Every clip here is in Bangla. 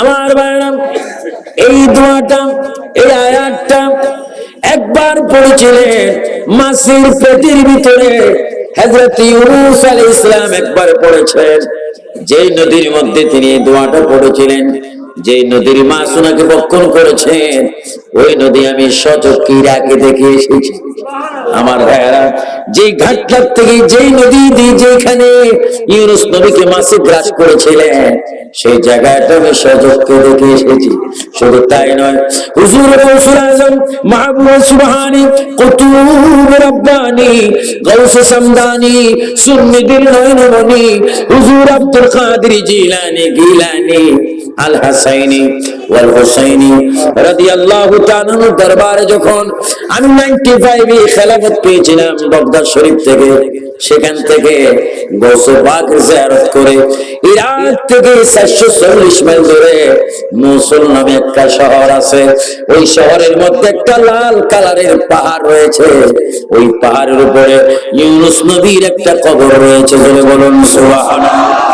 আমার বায়রাম এই দোয়াটা, এই আয়াতটা একবার পড়েছিলেন মাসির পেটির ভিতরে। হজরত ইউনুস আলাইহিস সালাম একবার পড়েছেন। যেই নদীর মধ্যে তিনি দোয়াটা পড়েছিলেন যে নদীর মাছ ওনাকে বক্ষণ করেছেন ওই নদী আমি সচক্ষির আগে দেখে এসেছি। আমার ভাইয়ারা যে ঘাটঘাট থেকে যেই নদী দিয়ে যেখানে ইউনুস নবীকে মাছে গ্রাস করেছিলেন, সেই জায়গাটা আমি সচক্ষে দেখে এসেছি। শুধু তাই নয়, হুজুর গৌসুল আজম, মাহবুব সুবহানি কুতুব রব্বানি, গৌস সামদানি, সুন্নি দিল নয়নমণি হুজুর আব্দুল কাদের জিলানি গিলানি। আল হাসাইনি ওয়াল হুসাইনি রাদিয়াল্লাহু তাআলা দরবারে যখন আমি 95 এ খেলাফত পেয়েছিলাম বগদাদ শরীফ থেকে, সেখান থেকে গোসল পাক জিয়ারত করে ইরাক থেকে 440 মাইল দূরে মুসল নামে একটা শহর আছে। ওই শহরের মধ্যে একটা লাল কালারের পাহাড় রয়েছে। ওই পাহাড়ের উপরে ইউনুস নবীর একটা কবর রয়েছে বলে বলুন সুবহানাল্লাহ।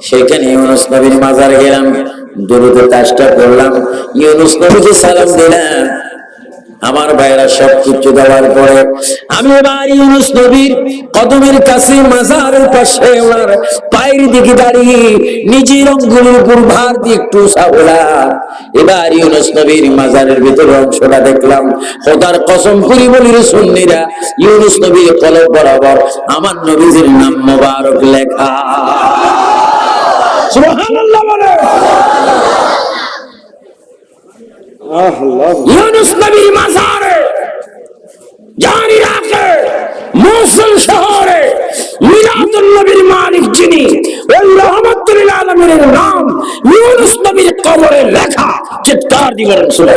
সেখানে ইউনুস নবীর মাজার গেলাম, দরুদ তাজটা করলাম। ইউনুস নবীকে সালাম দিলাম। আমার ভাইরা সব কিছু দেওয়ার পরে আমি এবার ইউনুস নবীর কদমের কাছে মাজারের পাশে ওনার পায়ের দিকে দাঁড়িয়ে নিজের অঙ্গুলের উপর ভার দিয়ে একটু সাবলা এবার ইউনুস নবীর মাজারের ভিতরে অংশটা দেখলাম। খোদার কসম করি বলি সুন্নিরা, ইউনুস নবীর কলব বরাবর আমার নবীজির নাম মোবারক লেখা। সুবহানাল্লাহ বলে। ইউনুস নবীর মাজারে জানি রাখে মৌসুল শহরে মিলাদুল নবীর মালিক যিনি ওই রহমতুল আলমের নাম ইউনুস নবীর কবরে লেখা চিৎকার দিবেন শুনে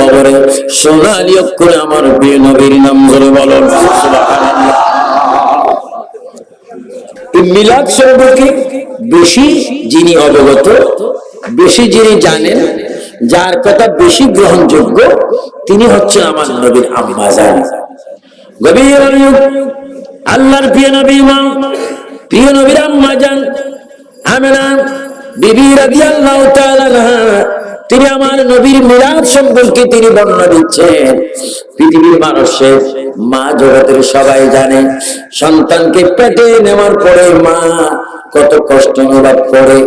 কবরে। সোনালি অক্ষরে আমার প্রিয় নবীর নাম ধরে। এই মিলাদ সম্পর্কে বেশি যিনি অবগত, বেশি যিনি জানেন, যার কথা বেশি গ্রহণযোগ্য, তিনি হচ্ছেন আমার নবীর আম্মা জান। গভীর আল্লাহর প্রিয় নবী মা প্রিয় নবীর আম্মা জান, আমেনা, বিবি রাদিয়াল্লাহু তাআলা তিনি আমার নবীর মিলাদ সম্পর্কে তিনি বর্ণনা দিচ্ছেন। পৃথিবীর মানুষের মা জগতের সবাই জানে, সন্তানকে পেটে নেওয়ার পরে মা কত কষ্ট অনুভব করে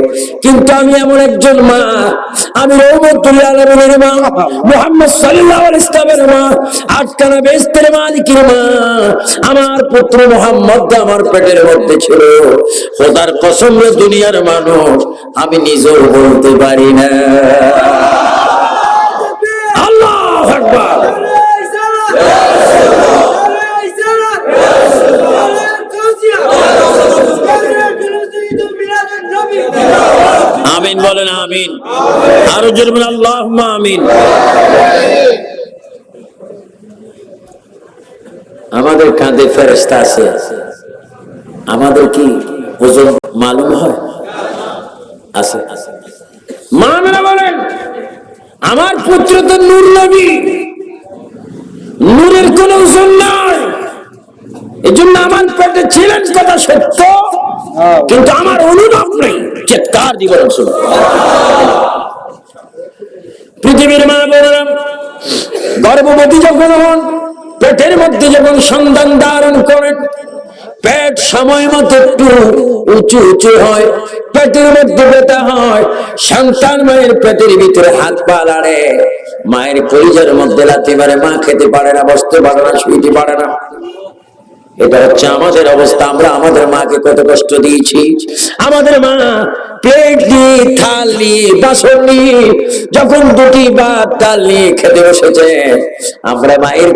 কিন্তু আমি এমন একজন মা, আমি রহমতুল্লাহ মা, মোহাম্মদ সাল্লাহ ইসলামের মা আটকানা বেস্তের মালিকের মা। আমার পুত্র মোহাম্মদ আমার পেটের মধ্যে ছিল। খোদার কসম দুনিয়ার মানুষ, আমি নিজেও বলতে পারি না আল্লাহ আকবার আমিন। আরও জোরে বলেন আমিন। আমাদের কাঁধে ফেরেস্তা আছে। আমাদের কি ওজন মালুম হয়? আছে। মামেরা বলেন আমার পুত্র তো নূর নবী। নূরের কোন ওজন নাই। এই জন্য আমার পেটে ছিলেন কথা সত্য? কিন্তু আমার অনুভব নেই চিৎকার দিব পৃথিবীর মা বোনেরা, গর্ভবতী যখন হন, পেটের মধ্যে যখন সন্তান ধারণ করেন, পেট সময় মতো একটু উঁচু উঁচু হয়, পেটের মধ্যে ব্যথা হয়, সন্তান মায়ের পেটের ভিতরে হাত পা লাড়ে মায়ের পরিজার মধ্যে লাথি মারে, মা খেতে পারে না, বসতে পারে না, শুইতে পারে না। এটা হচ্ছে আমাদের অবস্থা আমরা আমাদের মাকে কত কষ্ট দিয়েছি? আমাদের মা প্লেট নিয়ে থাল, বাসন, যখন দুটি বা নিয়ে খেতে বসেছে, আমরা মায়ের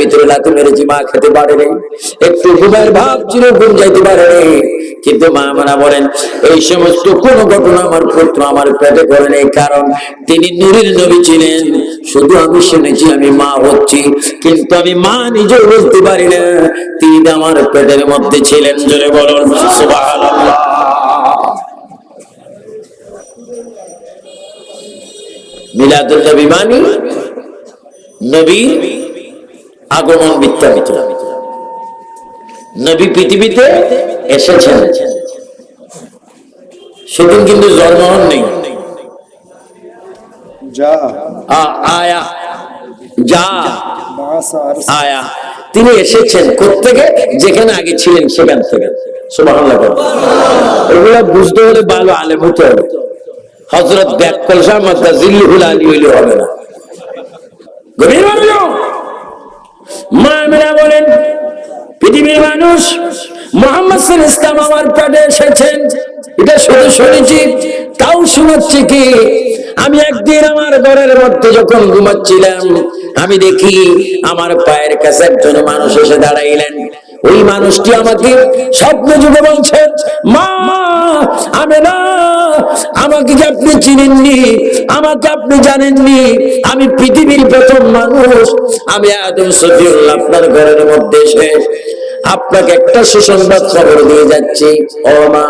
ভিতরে মেরেছি মা খেতে পারেনি একটু ঘুমের ভাব ঘুম যাইতে পারেনি কিন্তু মা মারা বলেন, এই সমস্ত কোন ঘটনা আমার পুত্র আমার পেটে কারণ তিনি নুরের নবী ছিলেন। শুধু আমি শুনেছি, আমি মা হচ্ছি, কিন্তু আমি মা নিজেও বলতে পারি না, তিনি আমার পেটের মধ্যে ছিলেন, জোরে বলুন মিলাদুল নবী মানে নবীর আগমন বিস্তারিত নবী পৃথিবীতে এসেছেন। সেদিন কিন্তু জন্ম হন নেই তিনি এসেছেন কোথেকে যেখানে আগে ছিলেন সেখান থেকে। সুবাহ এগুলো বুঝতে হলে ভালো আলেম হতে হবে। হজরত ব্যাকল শাহ মাদ্দা জিল্লুহুল আলী হইলে হবে না। আমি একদিন আমার ঘরের মধ্যে যখন ঘুমাচ্ছিলাম, আমি দেখি আমার পায়ের কাছে একজন মানুষ এসে দাঁড়াইলেন। ওই মানুষটি আমাকে স্বপ্ন যুগে বলছেন মা, আমি না, আমাকে যে আপনি চিনেননি, আমাকে আপনি জানেননি, আমি পৃথিবীর প্রথম মানুষ, আমি আদম সফিউল্লাহ আপনার ঘরের মধ্যে এসে আপনাকে একটা সুসংবাদ খবর দিয়ে যাচ্ছি। ও মা,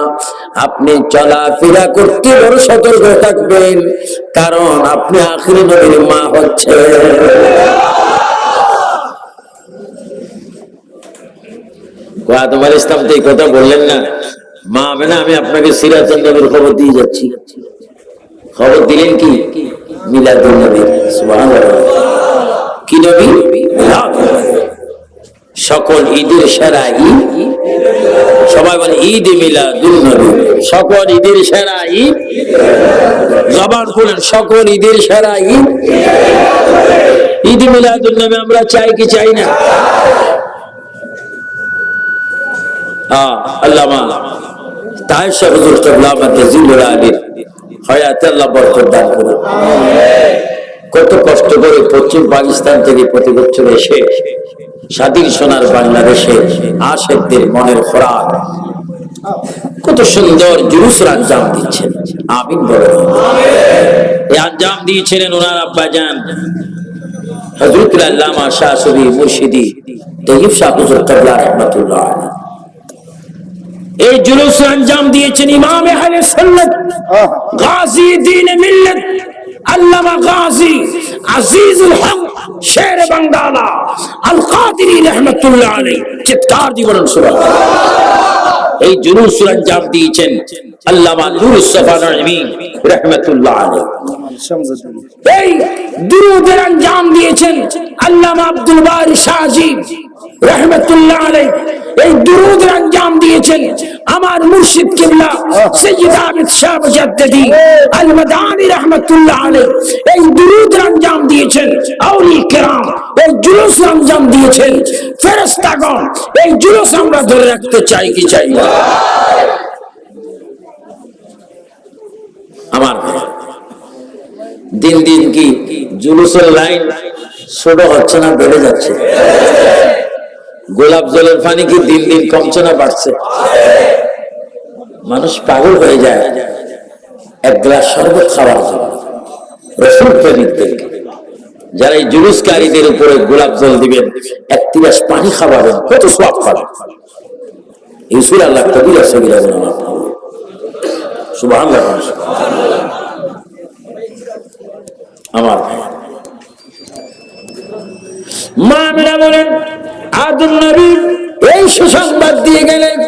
আপনি চলাফেরা করতে বড় সতর্ক থাকবেন, কারণ আপনি আখিরি নবীর মা হচ্ছে তোমার ইসলাম তো এই কথা বললেন না। মা হবে না আমি আপনাকে সিরাজুল নবীর খবর দিয়ে যাচ্ছি। খবর দিলেন কি? সকল ঈদের সেরা ঈদ। সবাই বলে, ঈদ মিলাদুল নবী। সকল ঈদের সেরা ঈদ। জবান সকল ঈদের সেরা ঈদ। ঈদ মিলাদুল নবী, আমরা চাই কি চাই না? আল্লামা তাই শাহ হুজুর কেবলা আমাদের জিল্লুল আলীর হয়াতে আল্লাহ বরকত কত কষ্ট করে পশ্চিম পাকিস্তান থেকে প্রতি বছর এসে স্বাধীন সোনার বাংলাদেশে আশেকদের মনের খোরাক, কত সুন্দর জুলুসের আঞ্জাম দিচ্ছেন। এই আঞ্জাম দিয়েছিলেন ওনার আব্বাজান হজরতুল আল্লামা শাহ সুবি মুর্শিদি তৈব শাহ হুজুর কেবলা রহমতুল্লাহ এই জুলুস আঞ্জাম দিয়েছেন ইমাম আহলে সুন্নাত। হ্যাঁ। গাজী দিন মিল্লত আল্লামা গাজী আজিজুল হক শের বাংলা আল কাদেরী রহমাতুল্লাহ আলাইহি। চিৎকার দিয়ে বলুন সুবহানাল্লাহ। এই জুলুস আঞ্জাম দিয়েছেন আল্লামা নুরুস সফা নাঈমী রহমাতুল্লাহ আলাইহি। দুরুদের আঞ্জাম দিয়েছেন আল্লামা আব্দুল বারি শাহজি, রহমতুল্লাহ আলাই এই দুরুদের আঞ্জাম দিয়েছেন আমার মুর্শিদ কিবলা সৈয়দ আবিদ শাহ মুজাদ্দিদি আল মাদানি রহমতুল্লাহ আলাই এই দুরুদের আঞ্জাম দিয়েছেন আউলি কেরাম। এই জুলুস আঞ্জাম দিয়েছেন ফেরেশতাগণ। এই জুলুস আমরা ধরে রাখতে চাই কি চাই না? আমার ভাই। দিন দিন কি জুলুসের লাইন ছোট হচ্ছে না, বেড়ে যাচ্ছে? গোলাপ জলের পানি কি দিন দিন কমছে না, বাড়ছে? মানুষ পাগল হয়ে যায়। এক গ্লাস শরবত খাওয়ার জন্য। রসুল প্রেমিকদেরকে যারা এই জুলুসকারীদের উপরে গোলাপ জল দিবেন, এক তিরাস পানি খাওয়াবেন কত সব পাবেন ইসুর আল্লাহ কবিরা সবিরা সুবাহ আমার। মা মেরা বলেন আদম নবী, এই সুসংবাদ দিয়ে গেলেন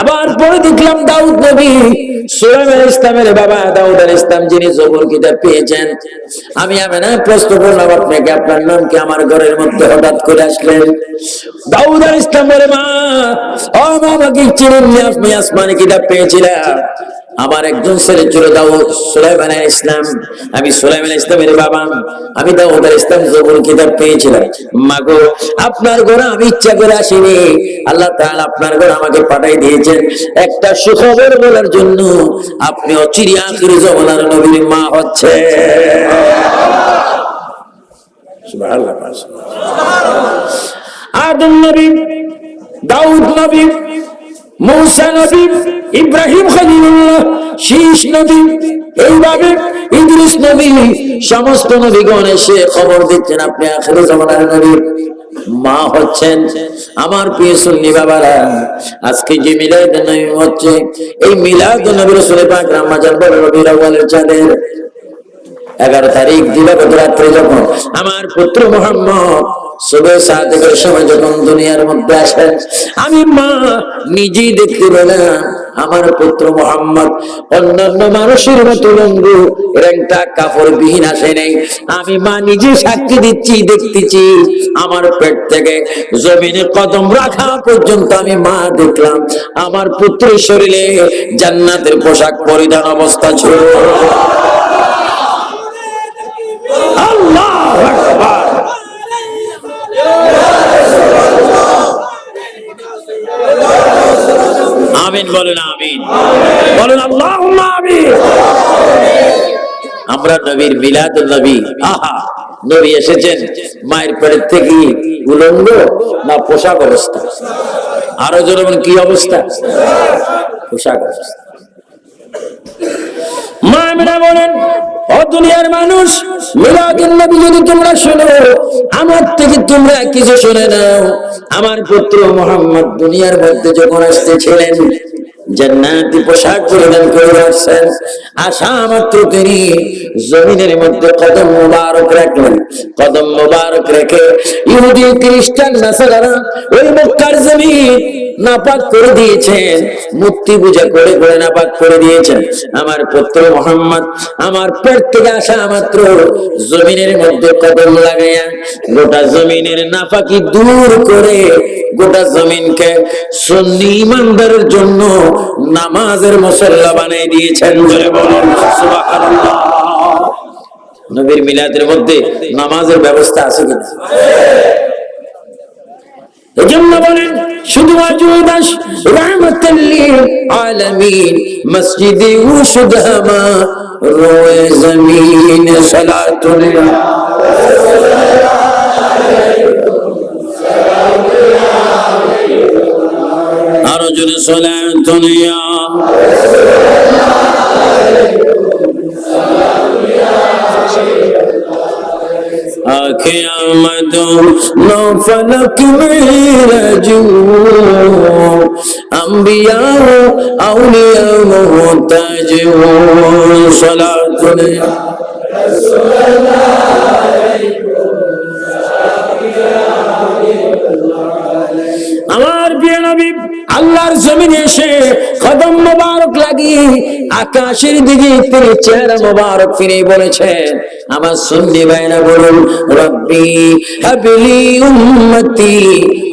আবার পরে দেখলাম দাউদ নবী ইসলামের বাবা দাউদ আল ইসলাম যিনি জবর কিতাব পেয়েছেন। আমি আমি না প্রশ্ন করলাম আপনাকে আপনার নাম কি আমার ঘরের মধ্যে হঠাৎ করে আসলেন? দাউদ আল ইসলাম বলে, মা, ও মা আমাকে চিনেন আপনি, আসমানি কিতাব পেয়েছিলাম আমার একজন ছেলে ছিল দাউদ সুলাইমান ইসলাম আমি সুলাইমান ইসলামের বাবা। আমি দাউদ ইসলাম জবুর কিতাব পেয়েছিলাম। মাগো, আপনার ঘরে আমি ইচ্ছা করে আসিনি। আল্লাহ তাআলা আপনার ঘরে আমাকে পাঠাই দিয়েছেন। একটা সুখবর বলার জন্য আপনি অচিরি আখির জমানার নবীর মা হচ্ছে। আদম নবী, দাউদ নবী মৌসা নবী, ইব্রাহিম খলিলুল্লাহ, শীষ নবী, এইভাবে ইদ্রিস নবী, সমস্ত নবীগণ এসে খবর দিচ্ছেন আপনি আখের জামানার নবী। মা হচ্ছেন আমার প্রিয় সুন্নি বাবারা, আজকে যে মিলাদ নবী হচ্ছে, এই মিলাদ নবী রসুল পাক রামাজান বড় রবির আউয়ালের চাঁদের এগারো তারিখ দিবাগত রাত্রে যখন আমার পুত্র মোহাম্মদ আমি মা নিজেই আমার আসে আমি মা নিজে সাক্ষী দিচ্ছি, দেখতেছি, আমার পেট থেকে জমিনে কদম রাখা পর্যন্ত আমি মা দেখলাম, আমার পুত্রের শরীরে জান্নাতের পোশাক পরিধান অবস্থা ছিল আল্লাহ আকবার আমিন, বলেন আমিন। বলেন আল্লাহ আমিন। আমরা নবীর মিলাদ নবী। আহা, নবী এসেছেন মায়ের পেটের থেকে উলঙ্গ না পোশাক অবস্থা? আরও যেমন কি অবস্থা? পোশাক অবস্থা। বলেন, ও দুনিয়ার মানুষ নবী যদি তোমরা শোনো, আমার থেকে তোমরা কিছু শুনে নাও। আমার পুত্র মোহাম্মদ দুনিয়ার মধ্যে যখন আসতেছিলেন জান্নাতি পোশাক পরিধান করে আসছেন। আসা মাত্র তিনি জমিনের মধ্যে কদম মোবারক রাখলেন। কদম মোবারক রেখে ইহুদি, খ্রিস্টান নাসারা ওই মক্কার জমিন নাপাক করে দিয়েছেন। পূজা করে করে নাপাক করে দিয়েছেন। আমার পুত্র মোহাম্মদ, আমার পেট থেকে আসা মাত্র জমিনের মধ্যে কদম লাগাইয়া গোটা জমিনের নাপাকি দূর করে গোটা জমিনকে সুন্নি ইমানদারের জন্য নামাজের মুসল্লা বানিয়ে দিয়েছেন। নবীর মিলাদের মধ্যে নামাজের ব্যবস্থা আছে কিনা? এজন্য বলেন শুধু জমিন জোরে সালাম দুনিয়া آنکھ آمد نو فلک میرا جو انبیاء اولیاء محتاج ہوں صلاة رسول اللہ علیہ আল্লাহর জমিনে এসে কদম মোবারক লাগিয়ে আকাশের দিকে তিনি চেহারা মোবারক ফিরে বলেছেন। আমার সন্ধি ভাইরা বলুন, রব্বি হাবিলি উম্মতি,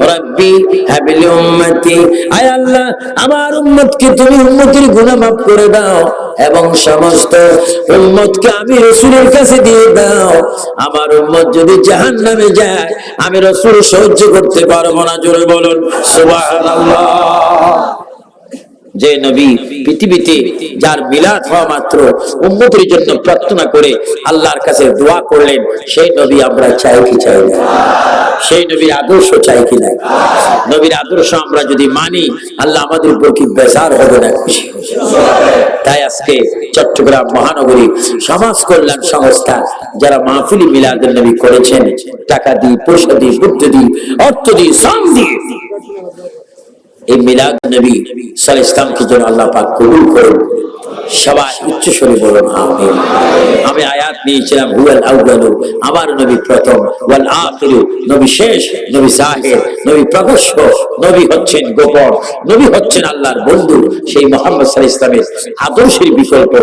রব্বি হাবিলি উম্মতি। আয় আল্লাহ, আমার উম্মতকে তুমি উম্মতির গুনাহ মাফ করে দাও। এবং সমস্ত উম্মতকে আমি রসুলের কাছে দিয়ে দাও। আমার উম্মত যদি জাহান নামে যায়, আমি রসুল সহ্য করতে পারব না। জোরে বলুন, সুবহানাল্লাহ। যে নবী পৃথিবীতে যার মিলাদ হওয়া মাত্র উন্নতির জন্য প্রার্থনা করে আল্লাহর কাছে দোয়া করলেন, সেই নবী আমরা চাই কি চাই না? সেই নবীর আদর্শ চাই কি না? নবীর আদর্শ আমরা যদি মানি, আল্লাহ আমাদের উপর কি বেজার হবে না তাই আজকে চট্টগ্রাম মহানগরী সমাজ কল্যাণ সংস্থা যারা মাহফিলি মিলাদের নবী করেছেন, টাকা দিই পয়সা দিই বুদ্ধি দিই অর্থ দিই শ্রম দিই এই মিলাদ নবী সাল ইসলামকে যেন আল্লাহ পাক কবুল করুন। সবাই উচ্চ স্বরে বলুন, আমিন। আমি আয়াত নিয়েছিলাম, হুয়াল আউয়ালু, আমার নবী প্রথম, ওয়াল আখিরু, নবী শেষ, নবী জাহির, নবী প্রকাশ্য নবী হচ্ছেন গোপন, নবী হচ্ছেন আল্লাহর বন্ধু। সেই মোহাম্মদ সাল ইসলামের আদর্শের বিকল্প।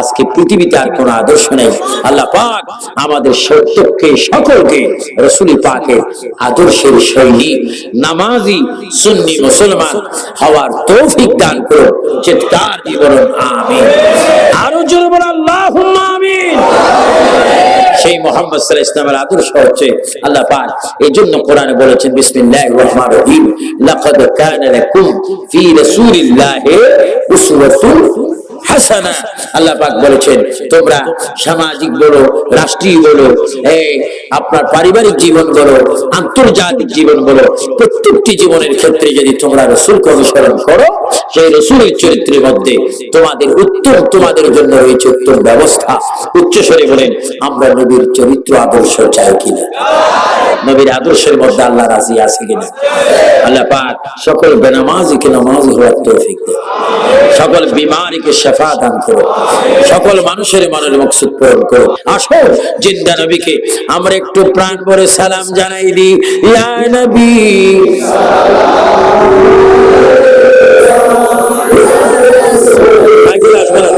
আজকে পৃথিবীতে আর কোনো আদর্শ নেই। আল্লাহ পাক আমাদের সত্যকে, সকলকে, রসুলি পাকের আদর্শের শৈলী নামাজি, সুন্নি মুসলমান হওয়ার তৌফিক দান করো চিৎকার দিয়ে বলুন, আমিন। আরও জোরে বলে আল্লাহ আমিন। সেই মোহাম্মদ সাল্লাহ ইসলামের আদর্শ হচ্ছে আল্লাহ পাক। এই জন্য কোরআনে বলেছেন বিসমিল্লাহ রহমান রহিম, লাকাদ কানা লাকুম ফি হাসানা। আল্লাহ পাক বলেছেন, তোমরা সামাজিক বলো, রাষ্ট্রীয় বলো, এই আপনার পারিবারিক জীবন বলো, আন্তর্জাতিক জীবন বলো, প্রত্যেকটি জীবনের ক্ষেত্রে যদি তোমরা রসুলকে অনুসরণ করো, সেই রসুলের চরিত্রের মধ্যে তোমাদের উত্তম, তোমাদের জন্য রয়েছে উত্তম ব্যবস্থা। উচ্চস্বরে বলেন, আমরা নবীর চরিত্র আদর্শ চাই কিনা? নবীর আদর্শের মধ্যে আল্লাহ রাজি আছে কিনা? আল্লাহ পাক সকল বেনামাজিকে নামাজ হওয়ার তৌফিক দেয় সকল বিমারিকে শেফা দান করো। সকল মানুষের মনের মকসুদ পূরণ করো। আসো, জিন্দা নবীকে, আমরা একটু প্রাণ ভরে সালাম জানাই দিই। ইয়া নবী। আসবে না।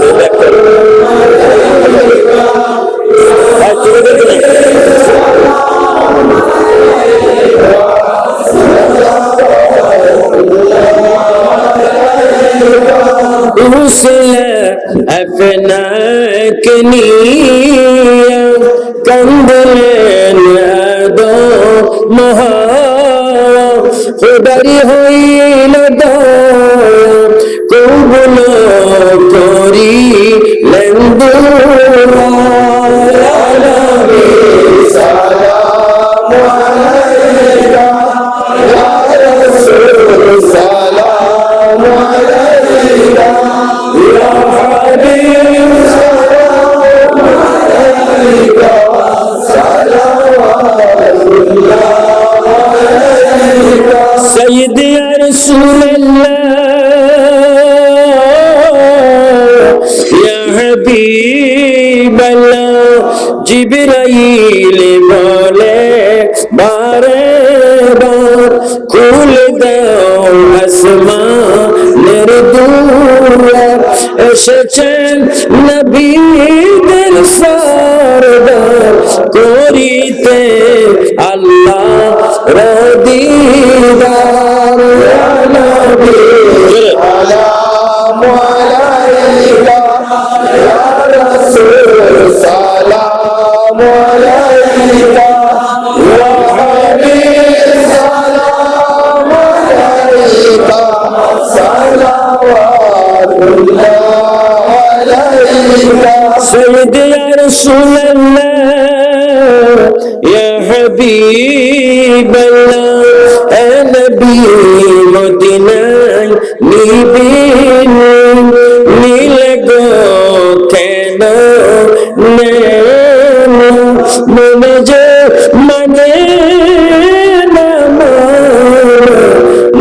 हुस्न अपना कनिया कंदन दो महा खुदारी হইল কবুল করি লেন্দু সারা رسول الله يا حبيب الله জিবরাইল বলে বারে বার খুলে দাও আসমানের দুয়ার এসেছেন নবীদের সরদার করিতে আল্লাহ রদিদার ইয়া নবী سيد يا رسول الله يا حبيب الله يا نبي مدينة নিবিন নীলে গো কেন মনে যে মানে না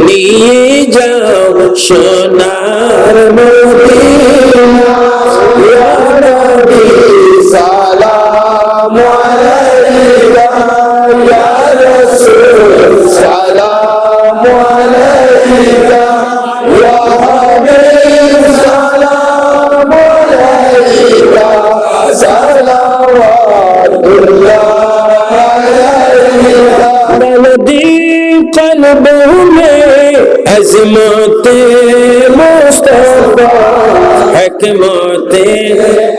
নিয়ে যাও সোনার نبو میں عظمت مصطفیٰ حکمت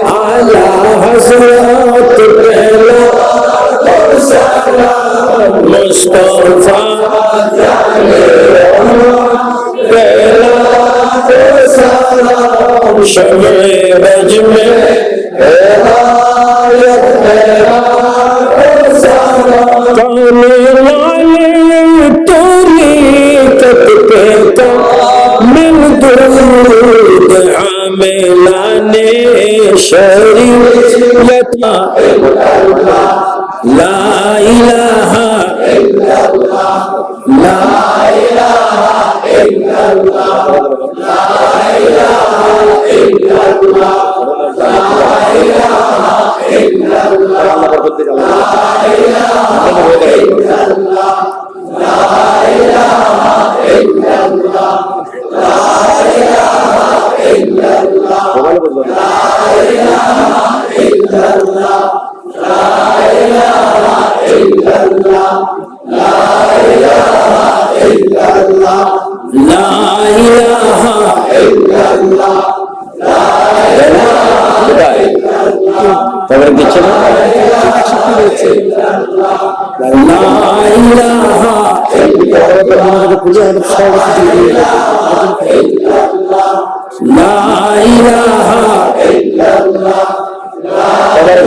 اعلی حضرت پہلا اور سلام مصطفیٰ پہلا اور سلام شمع رج میں ہدایت پہلا اور سلام کامل والے تو पे तो मिल दूध आमलाने शरीयत ला इलाहा لا إله إلا الله لا إله إلا الله لا إله إلا الله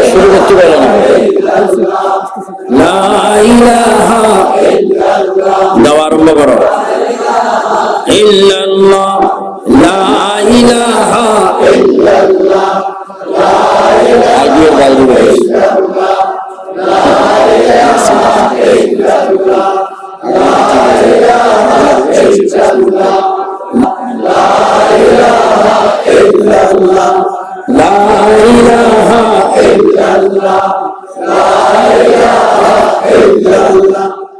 শুরু করতে পারেন দাও আরম্ভ করো ইল্লাল্লাহ লা ইলাহা ইল্লাল্লাহ লা ইলাহা ইল্লাল্লাহ লা ইলাহা ইল্লাল্লাহ ইলাহা ইল্লাল্লাহ।